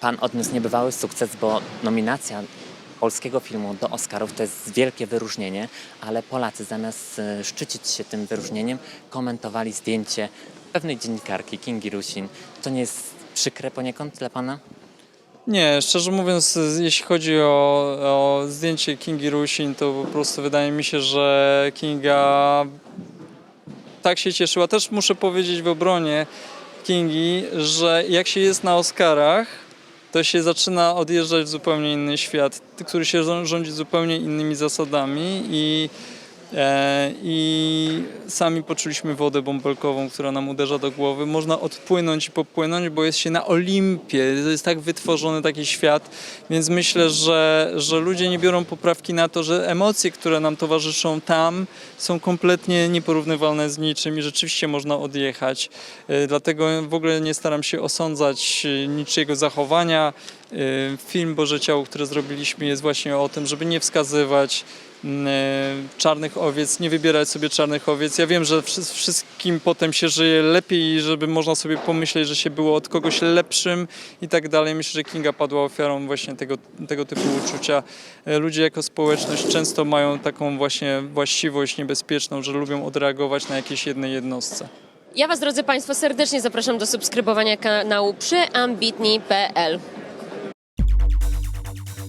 Pan odniósł niebywały sukces, bo nominacja polskiego filmu do Oscarów to jest wielkie wyróżnienie, ale Polacy zamiast e, szczycić się tym wyróżnieniem, komentowali zdjęcie pewnej dziennikarki, Kingi Rusin. To nie jest przykre poniekąd dla Pana? Nie, szczerze mówiąc, jeśli chodzi o, o zdjęcie Kingi Rusin, to po prostu wydaje mi się, że Kinga tak się cieszyła. Też muszę powiedzieć w obronie Kingi, że jak się jest na Oscarach, to się zaczyna odjeżdżać w zupełnie inny świat, który się rzą- rządzi zupełnie innymi zasadami i, i sami poczuliśmy wodę bąbelkową, która nam uderza do głowy. Można odpłynąć i popłynąć, bo jest się na Olimpie, to jest tak wytworzony taki świat, więc myślę, że, że ludzie nie biorą poprawki na to, że emocje, które nam towarzyszą tam, są kompletnie nieporównywalne z niczym i rzeczywiście można odjechać. E, Dlatego w ogóle nie staram się osądzać e, niczyjego zachowania. E, Film Boże Ciało, który zrobiliśmy jest właśnie o tym, żeby nie wskazywać e, czarnych owiec, nie wybierać sobie czarnych owiec. Ja wiem, że wszy- wszystkim potem się żyje lepiej, żeby można sobie pomyśleć, że się było od kogoś lepszym i tak dalej. Myślę, że Kinga padła ofiarą właśnie tego, tego typu uczucia. E, Ludzie jako społeczność często mają taką właśnie właściwość niebezpieczną, że lubią odreagować na jakiejś jednej jednostce. Ja Was, drodzy Państwo, serdecznie zapraszam do subskrybowania kanału przeambitni.pl.